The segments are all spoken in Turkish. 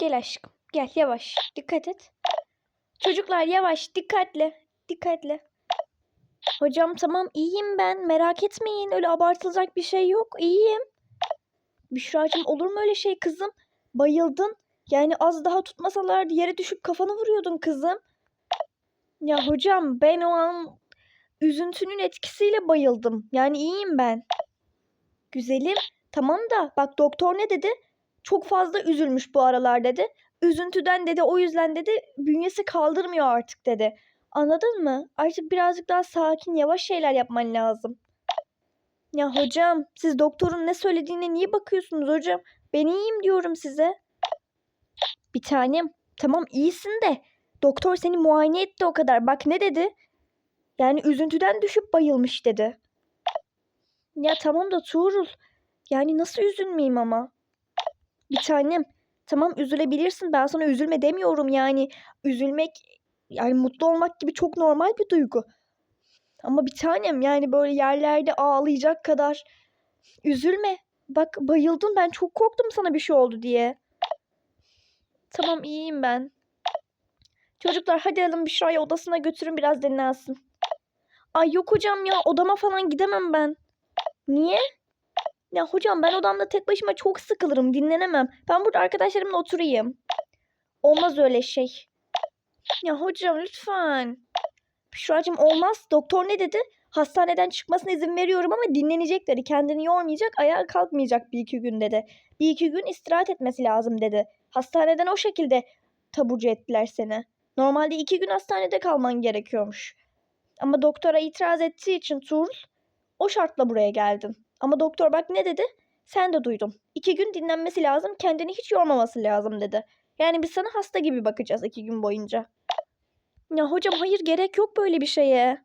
Gel aşkım. Gel yavaş. Dikkat et. Çocuklar yavaş. Dikkatli. Dikkatli. Hocam tamam iyiyim ben. Merak etmeyin. Öyle abartılacak bir şey yok. İyiyim. Büşra'cığım olur mu öyle şey kızım? Bayıldın. Yani az daha tutmasalardı yere düşüp kafanı vuruyordun kızım. Ya hocam ben o an üzüntünün etkisiyle bayıldım. Yani iyiyim ben. Güzelim. Tamam da bak doktor ne dedi? Çok fazla üzülmüş bu aralar dedi. Üzüntüden dedi o yüzden dedi bünyesi kaldırmıyor artık dedi. Anladın mı? Artık birazcık daha sakin yavaş şeyler yapman lazım. Ya hocam siz doktorun ne söylediğine niye bakıyorsunuz hocam? Ben iyiyim diyorum size. Bir tanem tamam iyisin de doktor seni muayene etti o kadar. Bak ne dedi? Yani üzüntüden düşüp bayılmış dedi. Ya tamam da Tuğrul. Yani nasıl üzülmeyeyim ama? Bir tanem. Tamam üzülebilirsin. Ben sana üzülme demiyorum yani. Üzülmek yani mutlu olmak gibi çok normal bir duygu. Ama bir tanem yani böyle yerlerde ağlayacak kadar üzülme. Bak bayıldın ben çok korktum sana bir şey oldu diye. Tamam iyiyim ben. Çocuklar hadi alın Büşra'yı odasına götürün biraz dinlensin. Ay yok hocam ya odama falan gidemem ben. Niye? Ya hocam ben odamda tek başıma çok sıkılırım dinlenemem. Ben burada arkadaşlarımla oturayım. Olmaz öyle şey. Ya hocam lütfen. Büşra'cığım olmaz. Doktor ne dedi? Hastaneden çıkmasına izin veriyorum ama dinlenecek dedi. Kendini yormayacak, ayağa kalkmayacak bir iki gün dedi. Bir iki gün istirahat etmesi lazım dedi. Hastaneden o şekilde taburcu ettiler seni. Normalde iki gün hastanede kalman gerekiyormuş. Ama doktora itiraz ettiği için Tuğrul o şartla buraya geldin. Ama doktor bak ne dedi? Sen de duydun. İki gün dinlenmesi lazım, kendini hiç yormaması lazım dedi. Yani biz sana hasta gibi bakacağız iki gün boyunca. Ya hocam hayır gerek yok böyle bir şeye.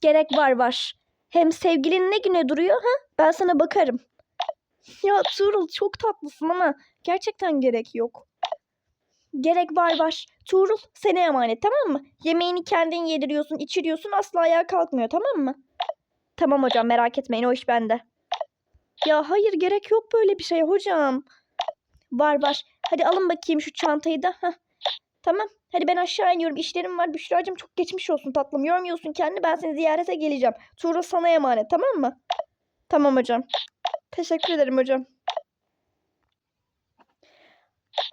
Gerek var var. Hem sevgilin ne güne duruyor ha? Ben sana bakarım. Ya Tuğrul çok tatlısın ama gerçekten gerek yok. Gerek var var. Tuğrul sana emanet tamam mı? Yemeğini kendin yediriyorsun, içiriyorsun asla ayağa kalkmıyor tamam mı? Tamam hocam merak etmeyin o iş bende. Ya hayır gerek yok böyle bir şeye hocam. Var var. Hadi alın bakayım şu çantayı da. Heh. Tamam. Hadi ben aşağı iniyorum. İşlerim var. Büşra'cığım çok geçmiş olsun tatlım. Yormuyorsun kendini. Ben seni ziyarete geleceğim. Tuğrul sana emanet tamam mı? Tamam hocam. Teşekkür ederim hocam.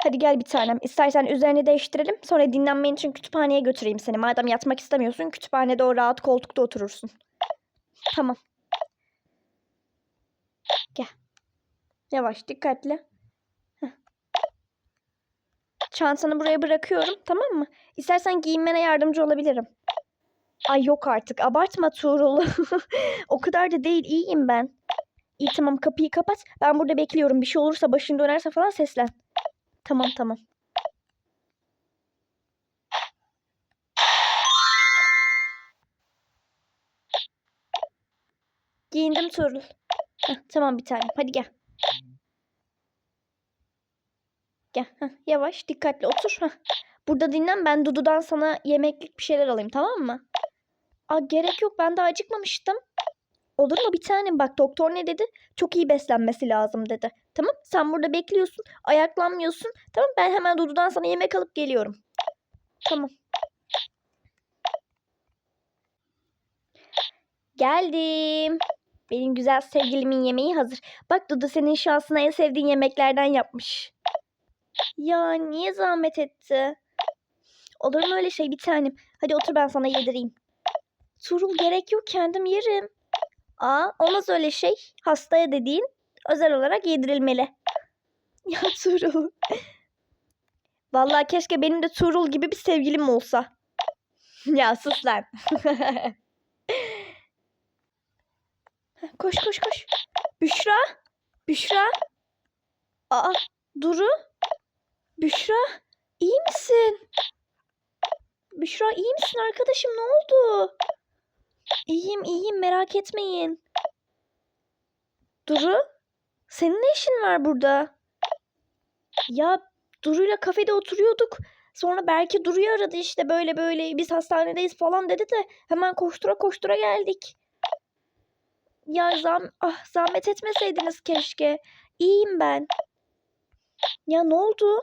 Hadi gel bir tanem. İstersen üzerini değiştirelim. Sonra dinlenmen için kütüphaneye götüreyim seni. Madem yatmak istemiyorsun kütüphanede o rahat koltukta oturursun. Tamam. Gel. Yavaş dikkatli. Heh. Çantanı buraya bırakıyorum tamam mı? İstersen giyinmene yardımcı olabilirim. Ay yok artık abartma Tuğrul. o kadar da değil iyiyim ben. İyi tamam kapıyı kapat. Ben burada bekliyorum. Bir şey olursa başın dönerse falan seslen. Tamam tamam. Giyindim. Heh, tamam bir tanem. Hadi gel. Gel. Heh, yavaş dikkatli otur. Heh. Burada dinlen ben Dudu'dan sana yemeklik bir şeyler alayım tamam mı? Aa, gerek yok ben daha acıkmamıştım. Olur mu bir tanem bak doktor ne dedi? Çok iyi beslenmesi lazım dedi. Tamam sen burada bekliyorsun ayaklanmıyorsun. Tamam ben hemen Dudu'dan sana yemek alıp geliyorum. Tamam. Geldim. Benim güzel sevgilimin yemeği hazır. Bak Dudu senin şansına en sevdiğin yemeklerden yapmış. Ya niye zahmet etti? Olur mu öyle şey bir tanem? Hadi otur ben sana yedireyim. Turul gerek yok kendim yerim. Aa olmaz öyle şey. Hastaya dediğin özel olarak yedirilmeli. Ya Turul. Vallahi keşke benim de Turul gibi bir sevgilim olsa. ya sus lan. koş koş koş. Büşra. Büşra. Aa Duru. Büşra. iyi misin? Büşra iyi misin arkadaşım ne oldu? İyiyim iyiyim merak etmeyin. Duru senin ne işin var burada? Ya Duru'yla kafede oturuyorduk. Sonra belki Duru'yu aradı işte böyle böyle biz hastanedeyiz falan dedi de hemen koştura koştura geldik. Ya zam ah zahmet etmeseydiniz keşke. İyiyim ben. Ya ne oldu?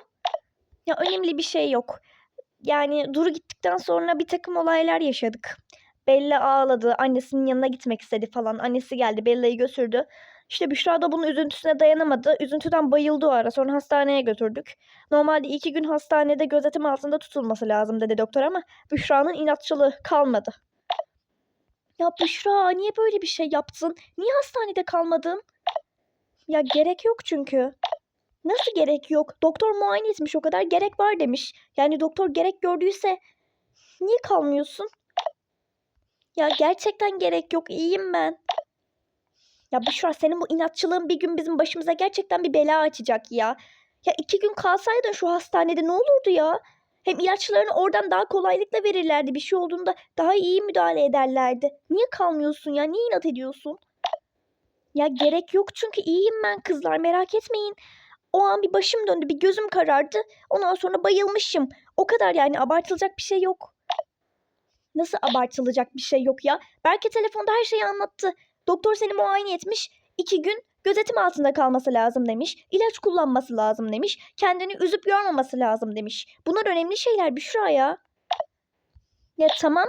Ya önemli bir şey yok. Yani Duru gittikten sonra bir takım olaylar yaşadık. Bella ağladı. Annesinin yanına gitmek istedi falan. Annesi geldi. Bella'yı götürdü. İşte Büşra da bunun üzüntüsüne dayanamadı. Üzüntüden bayıldı o ara. Sonra hastaneye götürdük. Normalde iki gün hastanede gözetim altında tutulması lazım dedi doktor ama Büşra'nın inatçılığı kalmadı. Ya Büşra niye böyle bir şey yaptın? Niye hastanede kalmadın? Ya gerek yok çünkü. Nasıl gerek yok? Doktor muayene etmiş o kadar gerek var demiş. Yani doktor gerek gördüyse niye kalmıyorsun? Ya gerçekten gerek yok. İyiyim ben. Ya Büşra senin bu inatçılığın bir gün bizim başımıza gerçekten bir bela açacak ya. Ya iki gün kalsaydın şu hastanede ne olurdu ya? Hem ilaçlarını oradan daha kolaylıkla verirlerdi. Bir şey olduğunda daha iyi müdahale ederlerdi. Niye kalmıyorsun ya? Niye inat ediyorsun? Ya gerek yok çünkü iyiyim ben kızlar merak etmeyin. O an bir başım döndü, bir gözüm karardı. Ondan sonra bayılmışım. O kadar yani abartılacak bir şey yok. Nasıl abartılacak bir şey yok ya? Belki telefonda her şeyi anlattı. Doktor seni muayene etmiş. iki gün gözetim altında kalması lazım demiş. İlaç kullanması lazım demiş. Kendini üzüp yormaması lazım demiş. Bunlar önemli şeyler Büşra ya. Ya tamam.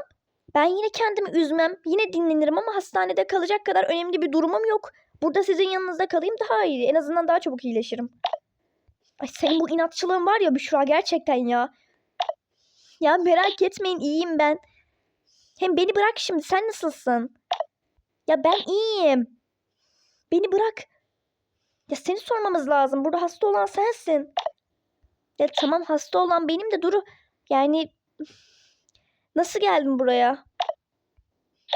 Ben yine kendimi üzmem. Yine dinlenirim ama hastanede kalacak kadar önemli bir durumum yok. Burada sizin yanınızda kalayım daha iyi. En azından daha çabuk iyileşirim. Ay senin bu inatçılığın var ya Büşra gerçekten ya. Ya merak etmeyin iyiyim ben. Hem beni bırak şimdi sen nasılsın? Ya ben iyiyim. Beni bırak. Ya seni sormamız lazım. Burada hasta olan sensin. Ya tamam hasta olan benim de Duru. Yani nasıl geldin buraya?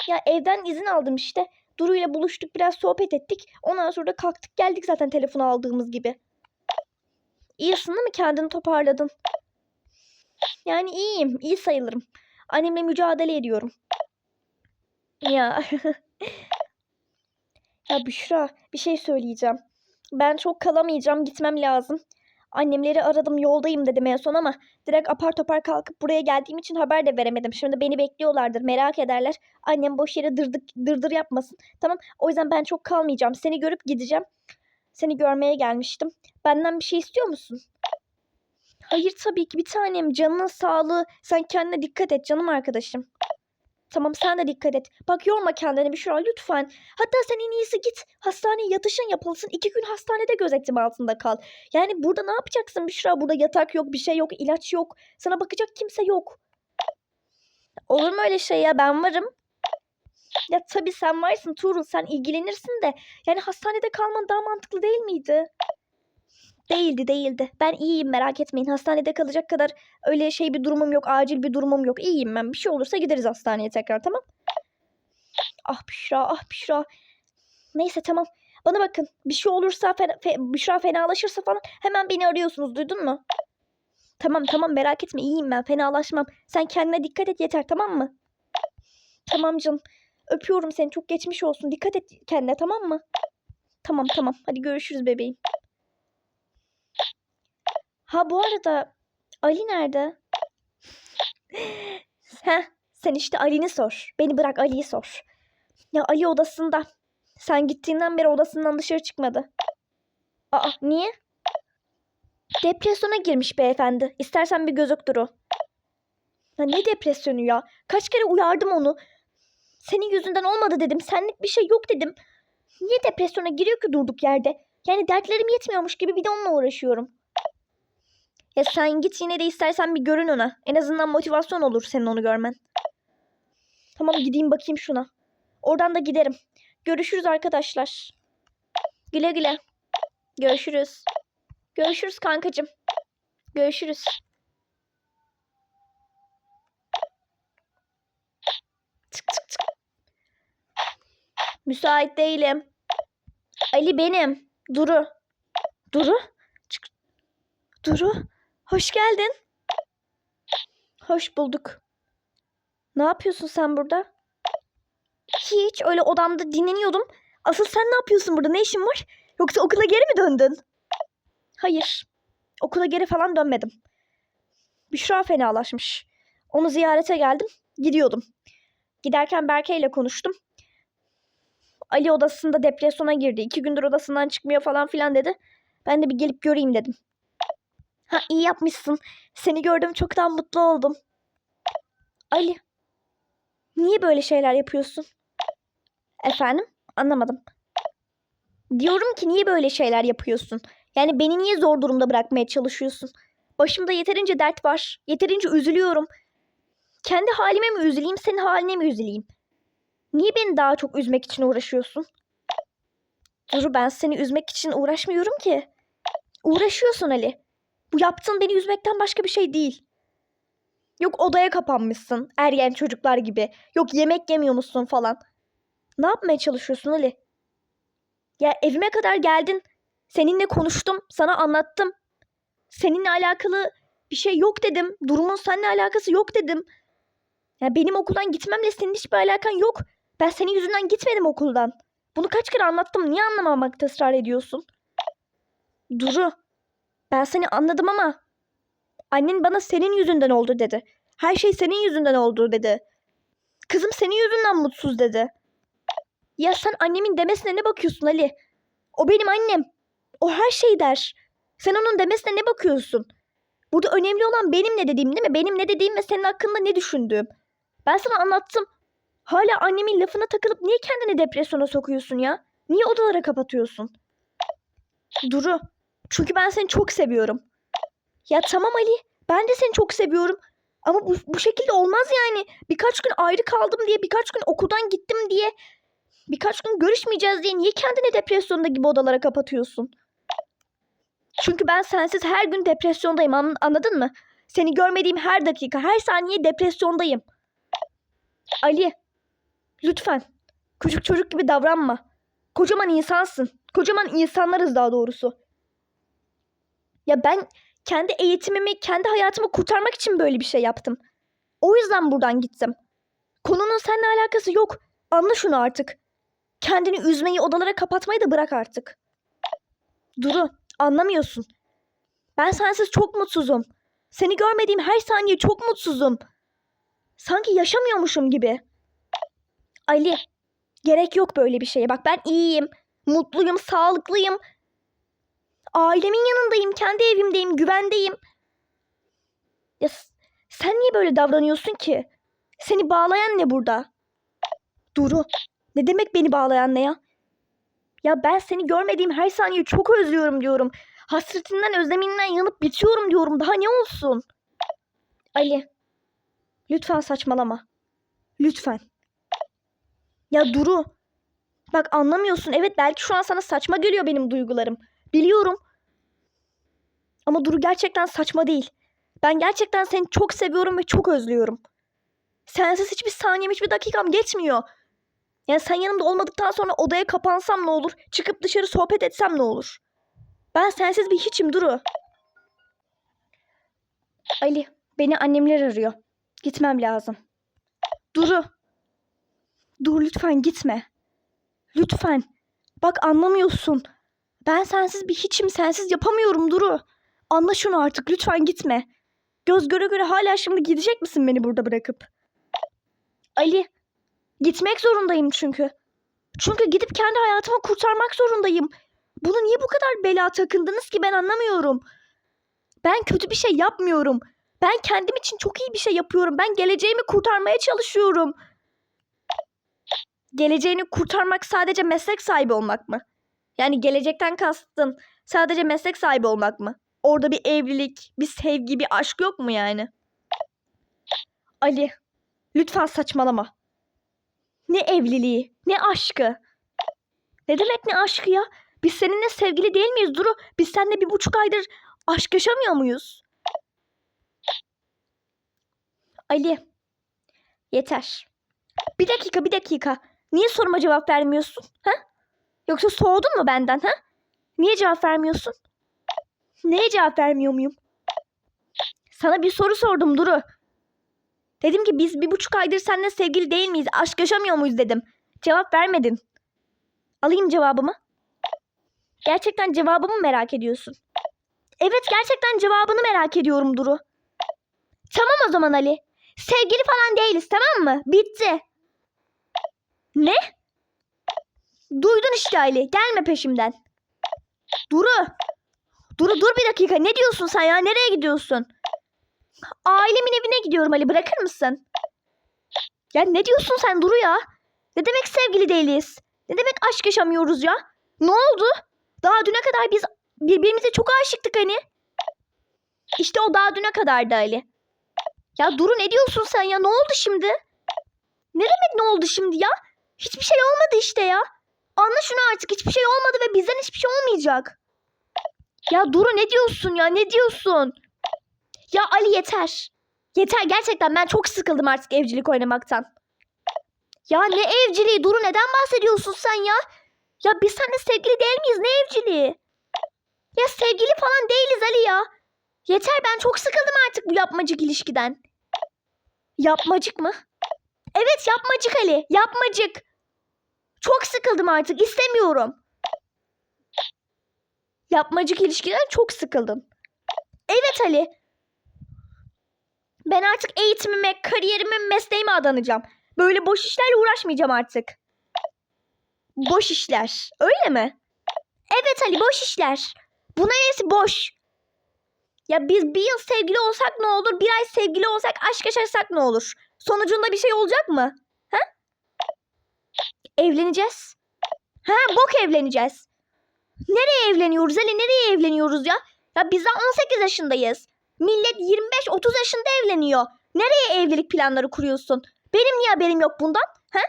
Ya evden izin aldım işte. Duru ile buluştuk biraz sohbet ettik. Ondan sonra da kalktık geldik zaten telefonu aldığımız gibi. İyisin değil mi? Kendini toparladın. Yani iyiyim. iyi sayılırım. Annemle mücadele ediyorum. Ya. ya Büşra bir şey söyleyeceğim. Ben çok kalamayacağım. Gitmem lazım. Annemleri aradım yoldayım dedim en son ama direkt apar topar kalkıp buraya geldiğim için haber de veremedim. Şimdi beni bekliyorlardır merak ederler. Annem boş yere dırdık, dırdır yapmasın. Tamam o yüzden ben çok kalmayacağım. Seni görüp gideceğim. Seni görmeye gelmiştim. Benden bir şey istiyor musun? Hayır tabii ki bir tanem. Canının sağlığı. Sen kendine dikkat et canım arkadaşım. Tamam sen de dikkat et. Bak yorma kendini bir şura lütfen. Hatta sen en iyisi git. Hastaneye yatışın yapılsın. İki gün hastanede gözetim altında kal. Yani burada ne yapacaksın Büşra? Burada yatak yok, bir şey yok, ilaç yok. Sana bakacak kimse yok. Olur mu öyle şey ya? Ben varım. Ya tabii sen varsın Tuğrul. Sen ilgilenirsin de. Yani hastanede kalman daha mantıklı değil miydi? Değildi değildi. Ben iyiyim merak etmeyin. Hastanede kalacak kadar öyle şey bir durumum yok. Acil bir durumum yok. İyiyim ben. Bir şey olursa gideriz hastaneye tekrar tamam? Ah Büşra ah Büşra. Neyse tamam. Bana bakın. Bir şey olursa fena, fe, Büşra fenalaşırsa falan hemen beni arıyorsunuz. Duydun mu? Tamam tamam merak etme. iyiyim ben. Fenalaşmam. Sen kendine dikkat et yeter tamam mı? Tamam canım. Öpüyorum seni. Çok geçmiş olsun. Dikkat et kendine tamam mı? Tamam tamam. Hadi görüşürüz bebeğim. Ha bu arada Ali nerede? Heh, sen işte Ali'ni sor. Beni bırak Ali'yi sor. Ya Ali odasında. Sen gittiğinden beri odasından dışarı çıkmadı. Aa niye? Depresyona girmiş beyefendi. İstersen bir gözük duru. Ya ne depresyonu ya? Kaç kere uyardım onu. Senin yüzünden olmadı dedim. Senlik bir şey yok dedim. Niye depresyona giriyor ki durduk yerde? Yani dertlerim yetmiyormuş gibi bir de onunla uğraşıyorum. Ya sen git yine de istersen bir görün ona. En azından motivasyon olur senin onu görmen. Tamam gideyim bakayım şuna. Oradan da giderim. Görüşürüz arkadaşlar. Güle güle. Görüşürüz. Görüşürüz kankacığım. Görüşürüz. Çık çık çık. Müsait değilim. Ali benim. Duru. Duru? Çık. Duru. Hoş geldin. Hoş bulduk. Ne yapıyorsun sen burada? Hiç öyle odamda dinleniyordum. Asıl sen ne yapıyorsun burada? Ne işin var? Yoksa okula geri mi döndün? Hayır. Okula geri falan dönmedim. Büşra fenalaşmış. Onu ziyarete geldim. Gidiyordum. Giderken Berke ile konuştum. Ali odasında depresyona girdi. İki gündür odasından çıkmıyor falan filan dedi. Ben de bir gelip göreyim dedim. Ha iyi yapmışsın. Seni gördüm çoktan mutlu oldum. Ali. Niye böyle şeyler yapıyorsun? Efendim? Anlamadım. Diyorum ki niye böyle şeyler yapıyorsun? Yani beni niye zor durumda bırakmaya çalışıyorsun? Başımda yeterince dert var. Yeterince üzülüyorum. Kendi halime mi üzüleyim, senin haline mi üzüleyim? Niye beni daha çok üzmek için uğraşıyorsun? Duru ben seni üzmek için uğraşmıyorum ki. Uğraşıyorsun Ali. Bu yaptığın beni üzmekten başka bir şey değil. Yok odaya kapanmışsın ergen çocuklar gibi. Yok yemek yemiyor musun falan. Ne yapmaya çalışıyorsun Ali? Ya evime kadar geldin. Seninle konuştum, sana anlattım. Seninle alakalı bir şey yok dedim. Durumun seninle alakası yok dedim. Ya benim okuldan gitmemle senin hiçbir alakan yok. Ben senin yüzünden gitmedim okuldan. Bunu kaç kere anlattım. Niye anlamamakta ısrar ediyorsun? Duru. Ben seni anladım ama annen bana senin yüzünden oldu dedi. Her şey senin yüzünden oldu dedi. Kızım senin yüzünden mutsuz dedi. Ya sen annemin demesine ne bakıyorsun Ali? O benim annem. O her şey der. Sen onun demesine ne bakıyorsun? Burada önemli olan benim ne dediğim değil mi? Benim ne dediğim ve senin hakkında ne düşündüğüm. Ben sana anlattım. Hala annemin lafına takılıp niye kendini depresyona sokuyorsun ya? Niye odalara kapatıyorsun? Duru. Çünkü ben seni çok seviyorum. Ya tamam Ali. Ben de seni çok seviyorum. Ama bu, bu şekilde olmaz yani. Birkaç gün ayrı kaldım diye, birkaç gün okuldan gittim diye, birkaç gün görüşmeyeceğiz diye niye kendini depresyonda gibi odalara kapatıyorsun? Çünkü ben sensiz her gün depresyondayım an- anladın mı? Seni görmediğim her dakika, her saniye depresyondayım. Ali, lütfen. Küçük çocuk gibi davranma. Kocaman insansın. Kocaman insanlarız daha doğrusu. Ya ben kendi eğitimimi, kendi hayatımı kurtarmak için böyle bir şey yaptım. O yüzden buradan gittim. Konunun seninle alakası yok. Anla şunu artık. Kendini üzmeyi, odalara kapatmayı da bırak artık. Duru, anlamıyorsun. Ben sensiz çok mutsuzum. Seni görmediğim her saniye çok mutsuzum. Sanki yaşamıyormuşum gibi. Ali, gerek yok böyle bir şeye. Bak ben iyiyim, mutluyum, sağlıklıyım. Ailemin yanındayım, kendi evimdeyim, güvendeyim. Ya sen niye böyle davranıyorsun ki? Seni bağlayan ne burada? Duru, ne demek beni bağlayan ne ya? Ya ben seni görmediğim her saniye çok özlüyorum diyorum. Hasretinden, özleminden yanıp bitiyorum diyorum. Daha ne olsun? Ali, lütfen saçmalama. Lütfen. Ya Duru, bak anlamıyorsun. Evet belki şu an sana saçma geliyor benim duygularım. Biliyorum. Ama Duru gerçekten saçma değil. Ben gerçekten seni çok seviyorum ve çok özlüyorum. Sensiz hiçbir saniyem, hiçbir dakikam geçmiyor. Yani sen yanımda olmadıktan sonra odaya kapansam ne olur? Çıkıp dışarı sohbet etsem ne olur? Ben sensiz bir hiçim Duru. Ali, beni annemler arıyor. Gitmem lazım. Duru. Dur lütfen gitme. Lütfen. Bak anlamıyorsun. Ben sensiz bir hiçim, sensiz yapamıyorum Duru. Anla şunu artık, lütfen gitme. Göz göre göre hala şimdi gidecek misin beni burada bırakıp? Ali, gitmek zorundayım çünkü. Çünkü gidip kendi hayatımı kurtarmak zorundayım. Bunu niye bu kadar bela takındınız ki ben anlamıyorum. Ben kötü bir şey yapmıyorum. Ben kendim için çok iyi bir şey yapıyorum. Ben geleceğimi kurtarmaya çalışıyorum. Geleceğini kurtarmak sadece meslek sahibi olmak mı? Yani gelecekten kastın sadece meslek sahibi olmak mı? Orada bir evlilik, bir sevgi, bir aşk yok mu yani? Ali, lütfen saçmalama. Ne evliliği, ne aşkı. Ne demek ne aşkı ya? Biz seninle sevgili değil miyiz Duru? Biz seninle bir buçuk aydır aşk yaşamıyor muyuz? Ali, yeter. Bir dakika, bir dakika. Niye soruma cevap vermiyorsun? Ha? Yoksa soğudun mu benden ha? Niye cevap vermiyorsun? Neye cevap vermiyor muyum? Sana bir soru sordum Duru. Dedim ki biz bir buçuk aydır seninle sevgili değil miyiz? Aşk yaşamıyor muyuz dedim. Cevap vermedin. Alayım cevabımı. Gerçekten cevabımı merak ediyorsun. Evet gerçekten cevabını merak ediyorum Duru. Tamam o zaman Ali. Sevgili falan değiliz tamam mı? Bitti. Ne? Duydun işte Ali. Gelme peşimden. Duru. Duru dur bir dakika. Ne diyorsun sen ya? Nereye gidiyorsun? Ailemin evine gidiyorum Ali. Bırakır mısın? Ya ne diyorsun sen Duru ya? Ne demek sevgili değiliz? Ne demek aşk yaşamıyoruz ya? Ne oldu? Daha düne kadar biz birbirimize çok aşıktık hani. İşte o daha düne kadardı Ali. Ya Duru ne diyorsun sen ya? Ne oldu şimdi? Ne demek ne oldu şimdi ya? Hiçbir şey olmadı işte ya. Anla şunu artık. Hiçbir şey olmadı ve bizden hiçbir şey olmayacak. Ya Duru ne diyorsun ya? Ne diyorsun? Ya Ali yeter. Yeter gerçekten ben çok sıkıldım artık evcilik oynamaktan. Ya ne evciliği Duru neden bahsediyorsun sen ya? Ya biz seninle sevgili değil miyiz? Ne evciliği? Ya sevgili falan değiliz Ali ya. Yeter ben çok sıkıldım artık bu yapmacık ilişkiden. Yapmacık mı? Evet yapmacık Ali. Yapmacık. Çok sıkıldım artık. istemiyorum. Yapmacık ilişkiden çok sıkıldım. Evet Ali. Ben artık eğitimime, kariyerime, mesleğime adanacağım. Böyle boş işlerle uğraşmayacağım artık. Boş işler. Öyle mi? Evet Ali boş işler. Buna neresi boş? Ya biz bir yıl sevgili olsak ne olur? Bir ay sevgili olsak aşk yaşarsak ne olur? Sonucunda bir şey olacak mı? Ha? Evleneceğiz. Ha bok evleneceğiz. Nereye evleniyoruz Ali? Nereye evleniyoruz ya? Ya biz daha 18 yaşındayız. Millet 25-30 yaşında evleniyor. Nereye evlilik planları kuruyorsun? Benim niye haberim yok bundan? Ha?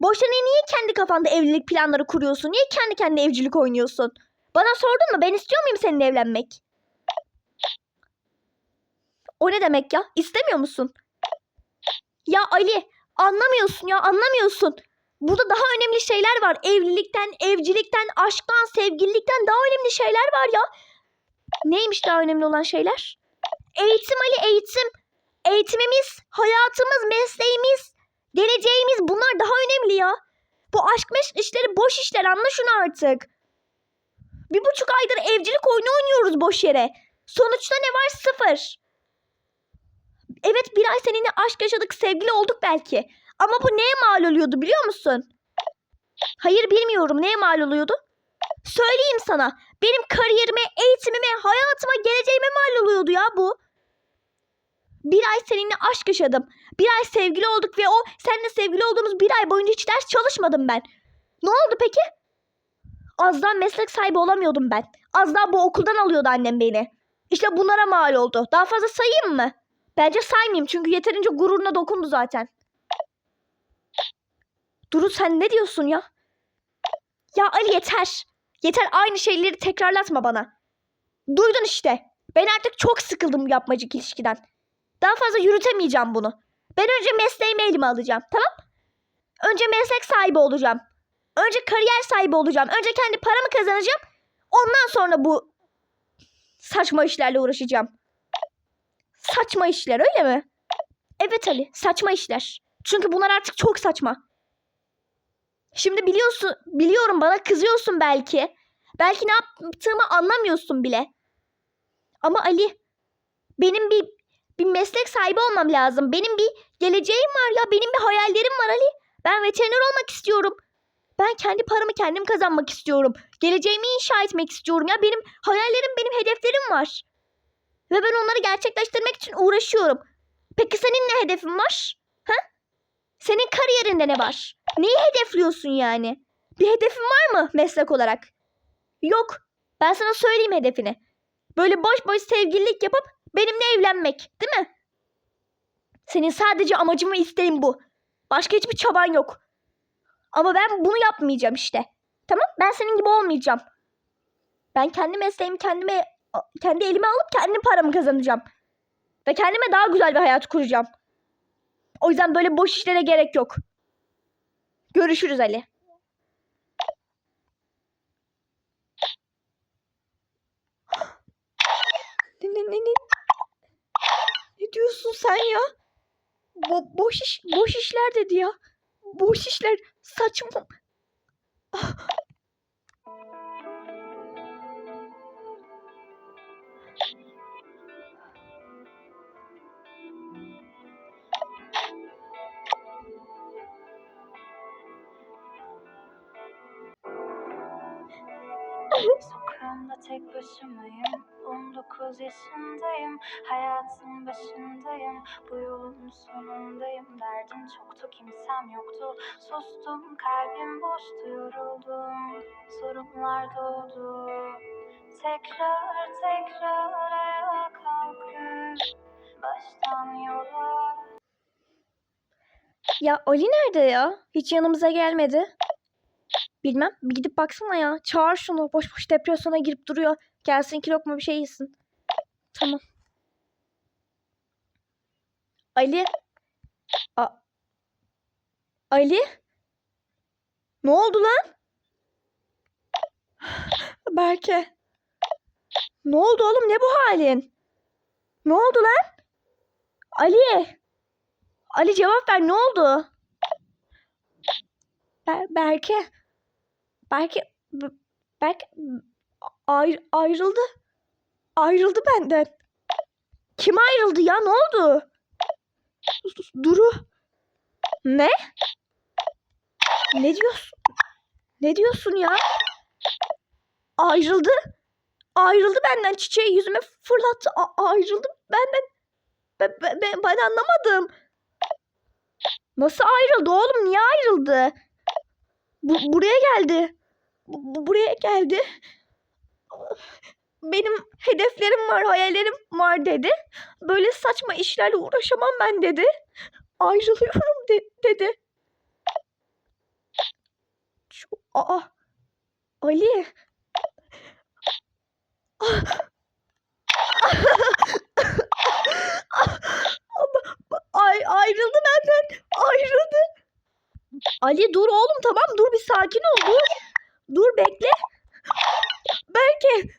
Boşuna niye kendi kafanda evlilik planları kuruyorsun? Niye kendi kendine evcilik oynuyorsun? Bana sordun mu ben istiyor muyum seninle evlenmek? O ne demek ya? İstemiyor musun? Ya Ali anlamıyorsun ya anlamıyorsun. Burada daha önemli şeyler var. Evlilikten, evcilikten, aşktan, sevgililikten daha önemli şeyler var ya. Neymiş daha önemli olan şeyler? Eğitim Ali eğitim. Eğitimimiz, hayatımız, mesleğimiz, geleceğimiz bunlar daha önemli ya. Bu aşk meşk işleri boş işler anla şunu artık. Bir buçuk aydır evcilik oyunu oynuyoruz boş yere. Sonuçta ne var? Sıfır. Evet bir ay seninle aşk yaşadık, sevgili olduk belki. Ama bu neye mal oluyordu biliyor musun? Hayır bilmiyorum neye mal oluyordu? Söyleyeyim sana. Benim kariyerime, eğitimime, hayatıma, geleceğime mal oluyordu ya bu. Bir ay seninle aşk yaşadım. Bir ay sevgili olduk ve o seninle sevgili olduğumuz bir ay boyunca hiç ders çalışmadım ben. Ne oldu peki? Az daha meslek sahibi olamıyordum ben. Az daha bu okuldan alıyordu annem beni. İşte bunlara mal oldu. Daha fazla sayayım mı? Bence saymayayım çünkü yeterince gururuna dokundu zaten. Duru sen ne diyorsun ya? Ya Ali yeter. Yeter aynı şeyleri tekrarlatma bana. Duydun işte. Ben artık çok sıkıldım yapmacık ilişkiden. Daha fazla yürütemeyeceğim bunu. Ben önce mesleğimi elime alacağım. Tamam? Önce meslek sahibi olacağım. Önce kariyer sahibi olacağım. Önce kendi paramı kazanacağım. Ondan sonra bu saçma işlerle uğraşacağım. Saçma işler öyle mi? Evet Ali, saçma işler. Çünkü bunlar artık çok saçma. Şimdi biliyorsun, biliyorum bana kızıyorsun belki. Belki ne yaptığımı anlamıyorsun bile. Ama Ali, benim bir bir meslek sahibi olmam lazım. Benim bir geleceğim var ya, benim bir hayallerim var Ali. Ben veteriner olmak istiyorum. Ben kendi paramı kendim kazanmak istiyorum. Geleceğimi inşa etmek istiyorum ya. Benim hayallerim, benim hedeflerim var. Ve ben onları gerçekleştirmek için uğraşıyorum. Peki senin ne hedefin var? Senin kariyerinde ne var? Neyi hedefliyorsun yani? Bir hedefin var mı meslek olarak? Yok. Ben sana söyleyeyim hedefini. Böyle boş boş sevgililik yapıp benimle evlenmek, değil mi? Senin sadece amacın ve isteğin bu. Başka hiçbir çaban yok. Ama ben bunu yapmayacağım işte. Tamam? Ben senin gibi olmayacağım. Ben kendi mesleğimi kendime kendi elime alıp kendi paramı kazanacağım. Ve kendime daha güzel bir hayat kuracağım. O yüzden böyle boş işlere gerek yok. Görüşürüz Ali. Ne ne ne ne? Ne diyorsun sen ya? Bo boş iş boş işler dedi ya. Boş işler saçma. Sokağımda tek başımayım. 19 yaşındayım. Hayatın başındayım. Bu yolun sonundayım. Derdim çoktu kimsem yoktu. Sustum kalbim boştu yoruldum. Sorunlar doldu Tekrar tekrar ayağa kalkıp Baştan yola. Ya Ali nerede ya? Hiç yanımıza gelmedi. Bilmem. Bir gidip baksana ya. Çağır şunu. Boş boş depresyona girip duruyor. Gelsin iki lokma bir şey yesin. Tamam. Ali. A Ali. Ne oldu lan? Berke. Ne oldu oğlum? Ne bu halin? Ne oldu lan? Ali. Ali cevap ver. Ne oldu? Ber Berke. Berke. Berke. Ayr ayrıldı. Ayrıldı benden. Kim ayrıldı ya? Ne oldu? Duru. Ne? Ne diyorsun? Ne diyorsun ya? Ayrıldı. Ayrıldı benden. Çiçeği yüzüme fırlattı. A- ayrıldı benden. Ben, ben, ben, ben anlamadım. Nasıl ayrıldı oğlum? Niye ayrıldı? Bu, buraya geldi. Bu, bu- buraya geldi. Benim hedeflerim var, hayallerim var dedi. Böyle saçma işlerle uğraşamam ben dedi. Ayrılıyorum de- dedi. Şu, aa, Ali. Ay, ayrıldı benden. Ayrıldı. Ali dur oğlum tamam dur bir sakin ol dur. Dur bekle. Belki.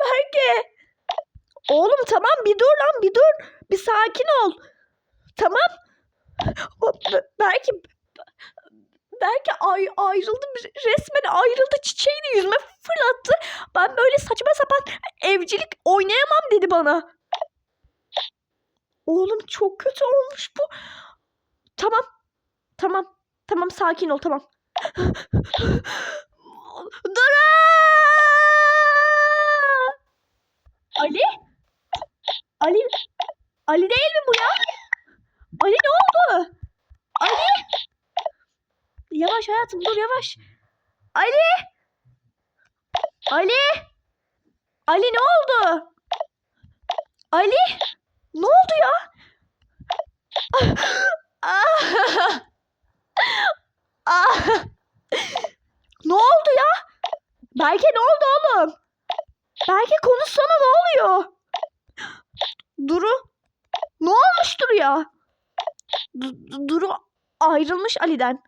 Belki. Oğlum tamam bir dur lan bir dur. Bir sakin ol. Tamam. Belki belki ay, ayrıldı resmen ayrıldı çiçeğini yüzüme fırlattı. Ben böyle saçma sapan evcilik oynayamam dedi bana. Oğlum çok kötü olmuş bu. Tamam. Tamam. Tamam sakin ol tamam. Dora! Ali? Ali? Ali değil mi bu ya? Ali ne oldu? Ali? Yavaş hayatım dur yavaş. Ali? Ali? Ali ne oldu? Ali? Ne oldu ya? Ah! Ah! ne oldu ya? Belki ne oldu oğlum? Belki konuşsana ne oluyor? Duru. Ne olmuş Duru ya? Du- Duru ayrılmış Ali'den.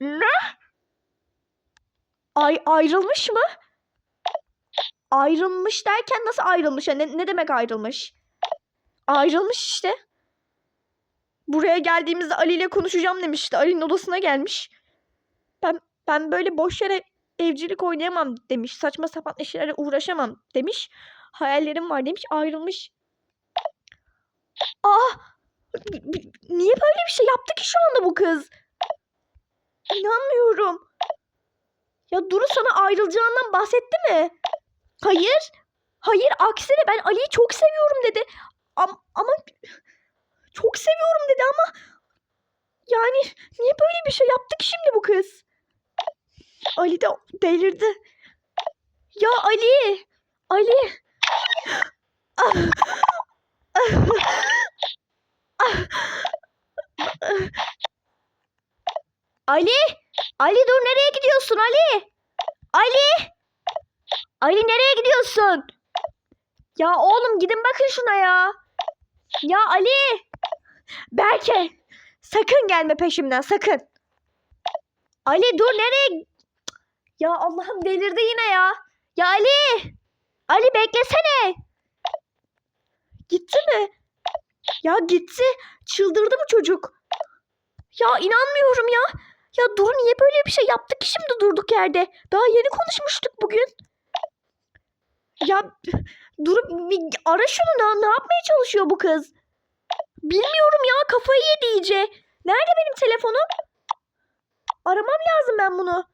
Ne? Ay ayrılmış mı? Ayrılmış derken nasıl ayrılmış? Ya ne, ne demek ayrılmış? Ayrılmış işte. Buraya geldiğimizde Ali ile konuşacağım demişti. Ali'nin odasına gelmiş. Ben ben böyle boş yere evcilik oynayamam demiş. Saçma sapan işlerle uğraşamam demiş. Hayallerim var demiş. Ayrılmış. Ah! Niye böyle bir şey yaptı ki şu anda bu kız? İnanmıyorum. Ya Duru sana ayrılacağından bahsetti mi? Hayır. Hayır aksine ben Ali'yi çok seviyorum dedi. Am- ama çok seviyorum dedi ama yani niye böyle bir şey yaptı ki şimdi bu kız? Ali de delirdi. Ya Ali! Ali! Ali! Ali dur nereye gidiyorsun Ali? Ali! Ali nereye gidiyorsun? Ya oğlum gidin bakın şuna ya. Ya Ali! Berke! Sakın gelme peşimden sakın. Ali dur nereye? Ya Allah'ım delirdi yine ya. Ya Ali! Ali beklesene. Gitti mi? Ya gitti. Çıldırdı bu çocuk. Ya inanmıyorum ya. Ya Duru niye böyle bir şey yaptı ki şimdi durduk yerde? Daha yeni konuşmuştuk bugün. Ya Duru bir ara şunu ne, ne yapmaya çalışıyor bu kız? Bilmiyorum ya kafayı yedi iyice. Nerede benim telefonum? Aramam lazım ben bunu.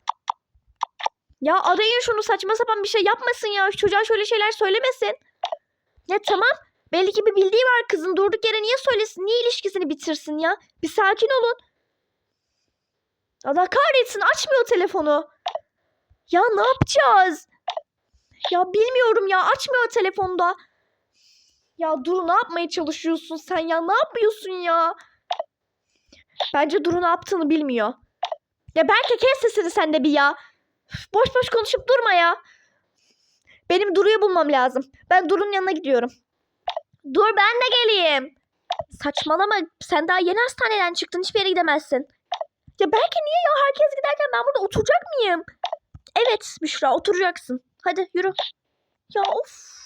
Ya arayın şunu saçma sapan bir şey yapmasın ya. Çocuğa şöyle şeyler söylemesin. Ya tamam. Belli ki bir bildiği var kızın. Durduk yere niye söylesin? Niye ilişkisini bitirsin ya? Bir sakin olun. Allah kahretsin açmıyor telefonu. Ya ne yapacağız? Ya bilmiyorum ya açmıyor telefonda. Ya Duru ne yapmaya çalışıyorsun sen ya? Ne yapıyorsun ya? Bence Duru ne yaptığını bilmiyor. Ya belki kes sesini sen de bir ya. Boş boş konuşup durma ya. Benim Duru'yu bulmam lazım. Ben Duru'nun yanına gidiyorum. Dur ben de geleyim. Saçmalama. Sen daha yeni hastaneden çıktın. Hiçbir yere gidemezsin. Ya belki niye ya? Herkes giderken ben burada oturacak mıyım? Evet Büşra oturacaksın. Hadi yürü. Ya of.